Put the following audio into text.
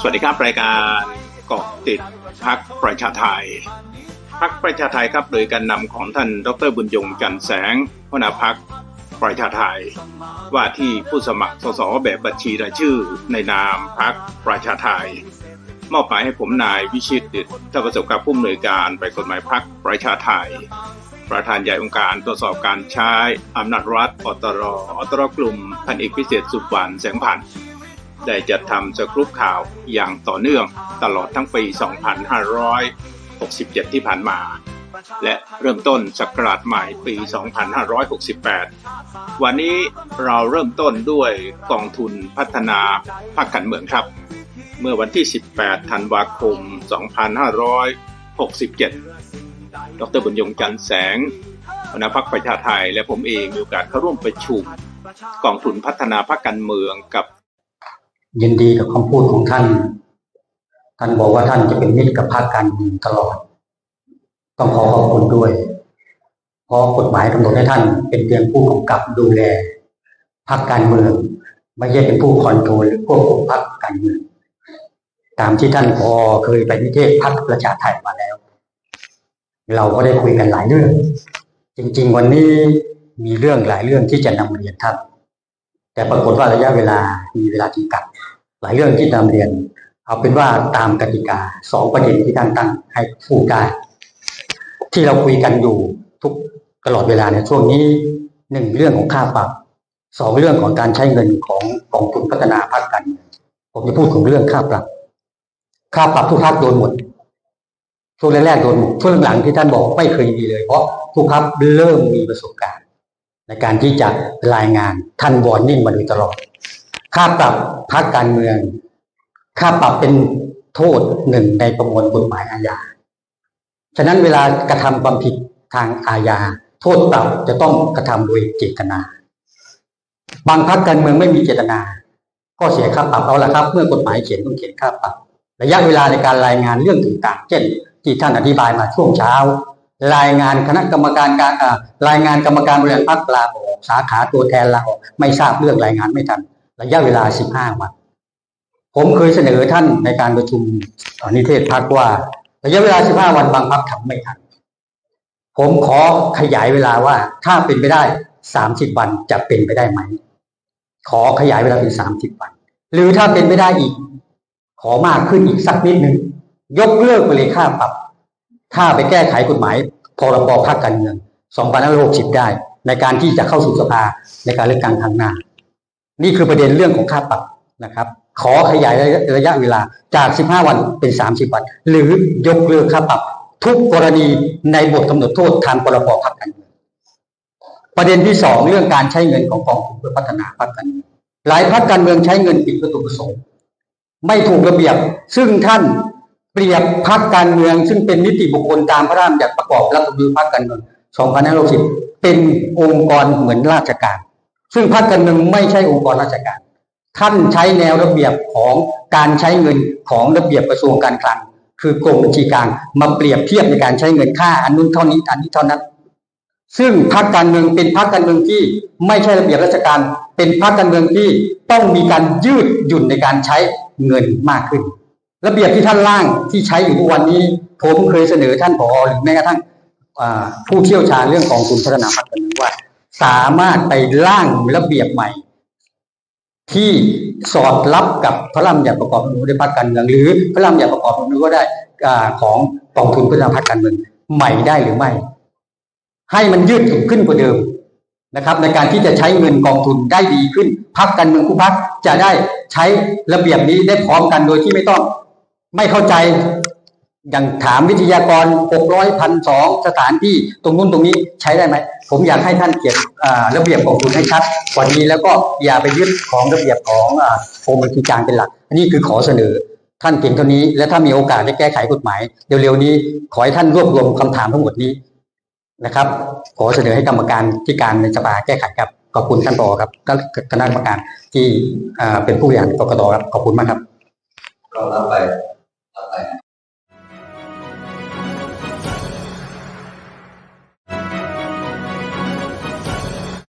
สวัสดีครับรายการเกาะติดพักประชาไทยพักประชาไทยครับโดยการนำของท่านดรบุญยงจันแสงหัวหน้าพักประชาไทย ว่าที่ผู้สมัครสสแบบบัญชีรายชื่อในนามพักประชาไทย มอบหมายให้ผมนายวิชิตเจ้าประสบการผู้อำนวยการไปกฎหมายพักประชาไทย ประธานใหญ่องค์การตรวจสอบการใช้อำนาจรัฐอตรอตรกลุ่มพันเอกพิเศษสุวรรณแสงพันธ์ ได้จัดทำสกรุปข่าวอย่างต่อเนื่องตลอดทั้งปี 2567 ที่ผ่านมา และเริ่มต้นศักราชใหม่ปี 2568 วันนี้เราเริ่มต้นด้วยกองทุนพัฒนาภาคการเมืองครับ เมื่อวันที่ 18 ธันวาคม 2567 ดรบุญยงจันแสงหัวหน้าพักประชาไทย และผมเองมีโอกาสเข้าร่วมประชุมกองทุนพัฒนาภาคการเมืองกับ ยินดีกับคำพูดของท่าน ท่านบอกว่าท่านจะเป็นมิตรกับภาคการเมืองตลอด ต้องขอขอบคุณด้วย เพราะกฎหมายกำหนดให้ท่าน เป็นเพียงผู้กำกับดูแลภาคการเมือง ไม่ใช่เป็นผู้คอนโทรลหรือควบคุมภาคการเมือง ตามที่ท่านพอเคยไปนิเทศพักประชาไทยมาแล้ว เราก็ได้คุยกันหลายเรื่อง จริง ๆ วันนี้มีเรื่องหลายเรื่องที่จะนำเรียนท่าน แต่ปรากฏว่าระยะเวลามีเวลาจำกัด หลายเรื่องที่นำเรียน เอาเป็นว่าตามกติกาสองประเด็นที่ท่านตั้งให้พูดได้ ที่เราคุยกันอยู่ทุกตลอดเวลาในช่วงนี้หนึ่งเรื่องของค่าปรับสองเรื่องของการใช้เงินของกองทุนพัฒนาภาคการเมืองผมจะพูดถึงเรื่องค่าปรับ ค่าปรับทุกภาคโดนหมดช่วงแรกๆโดนหมดช่วงหลังๆที่ท่านบอกไม่เคยมีเลย เพราะทุกพักเริ่มมีประสบการณ์ ในการที่จะรายงานท่านวอร์นิ่งมาโดยตลอด ค่าปรับพักการเมือง ค่าปรับเป็นโทษหนึ่งในประมวลกฎหมายอาญา ฉะนั้นเวลากระทำความผิดทางอาญา โทษปรับจะต้องกระทำโดยเจตนา บางพักการเมืองไม่มีเจตนา ก็เสียค่าปรับเอาละครับ เมื่อกฎหมายเขียนต้องเขียนค่าปรับ ระยะเวลาในการรายงานเรื่องต่างๆเช่นที่ท่านอธิบายมาช่วงเช้า รายงานคณะกรรมการการารายงานกรรมการบริหารพรรคลาออกสาขาตัวแทนลาออกไม่ทราบเรื่องรายงานไม่ทัน ระยะเวลา 15 วัน ผมเคยเสนอท่านในการประชุมนิเทศพักว่า ระยะเวลา 15 วันบางพักทำไม่ทัน ผมขอขยายเวลาว่าถ้าเป็นไปได้ 30 วันจะเป็นไปได้ไหม ขอขยายเวลาเป็น 30 วัน หรือถ้าเป็นไปได้อีก ขอมากขึ้นอีกสักนิดหนึ่งยกเลิกไปเลยค่าปรับ ถ้าไปแก้ไขกฎหมายพรบภาคการเมือง2560 ได้ ในการที่จะเข้าสู่สภาในการเลือกตั้งครั้งหน้า นี่คือประเด็นเรื่องของค่าปรับนะครับ ขอขยายระยะเวลาจาก 15 วันเป็น 30 วัน หรือยกเลิกค่าปรับทุกกรณีในบทกำหนดโทษทางพรบพรรคการเมืองประเด็นที่สองเรื่องการใช้เงินของกองทุนเพื่อพัฒนาพรรคการเมืองหลายพรรคการเมืองใช้เงินผิดวัตถุประสงค์ไม่ถูกระเบียบ ซึ่งท่าน เปรียบพรรคการเมืองซึ่งเป็นนิติบุคคลตามพระราชบัญญัติประกอบรัฐธรรมนูญพรรคการเมือง2560เป็นองค์กรเหมือนราชการ ซึ่งพรรคการเมืองไม่ใช่องค์กรราชการ ท่านใช้แนวระเบียบของการใช้เงินของระเบียบกระทรวงการคลัง คือกรมบัญชีกลางมาเปรียบเทียบในการใช้เงินค่าอันนู้นเท่านี้อันนี้เท่านั้น ซึ่งพรรคการเมืองเป็นพรรคการเมืองที่ไม่ใช่ระเบียบราชการ เป็นพรรคการเมืองที่ต้องมีการยืดหยุ่นในการใช้เงินมากขึ้น ระเบียบที่ท่านร่างที่ใช้อยู่ทุกวันนี้ ผมเคยเสนอท่านผอหรือแม้กระทั่งผู้เชี่ยวชาญเรื่องของกองทุนพัฒนาพรรคการเมืองว่า สามารถไปร่างระเบียบใหม่ ที่สอดรับกับพระราชบัญญัติประกอบรัฐธรรมนูญในพรรคการเมืองหรือพระราชบัญญัติประกอบรัฐธรรมนูญก็ได้ของกองทุนพัฒนาพรรคการเมืองใหม่ได้หรือไม่ ให้มันยืดหยุ่นขึ้นกว่าเดิมนะครับในการที่จะใช้เงินกองทุนได้ดีขึ้นพักการเมืองคู่พักจะได้ใช้ระเบียบนี้ได้พร้อมกันโดยที่ไม่ต้อง ไม่เข้าใจอย่างถามวิทยากรหกร้อยพันสองสถานที่ตรงนู้นตรงนี้ใช้ได้ไหม ผมอยากให้ท่านเขียนระเบียบของคุณให้ชัดกว่านี้แล้วก็อย่าไปยึดของระเบียบของกรมบัญชีกลางเป็นหลักอันนี้คือขอเสนอท่านเพียงเท่านี้ และถ้ามีโอกาสได้แก้ไขกฎหมายเร็วๆนี้ขอให้ท่านรวบรวมคำถามทั้งหมดนี้นะครับ ขอเสนอให้กรรมการที่การในสภาแก้ไขครับขอบคุณท่านปอครับคณะกรรมการที่เป็นผู้บริหารกกตครับขอบคุณมากครับเรารับไป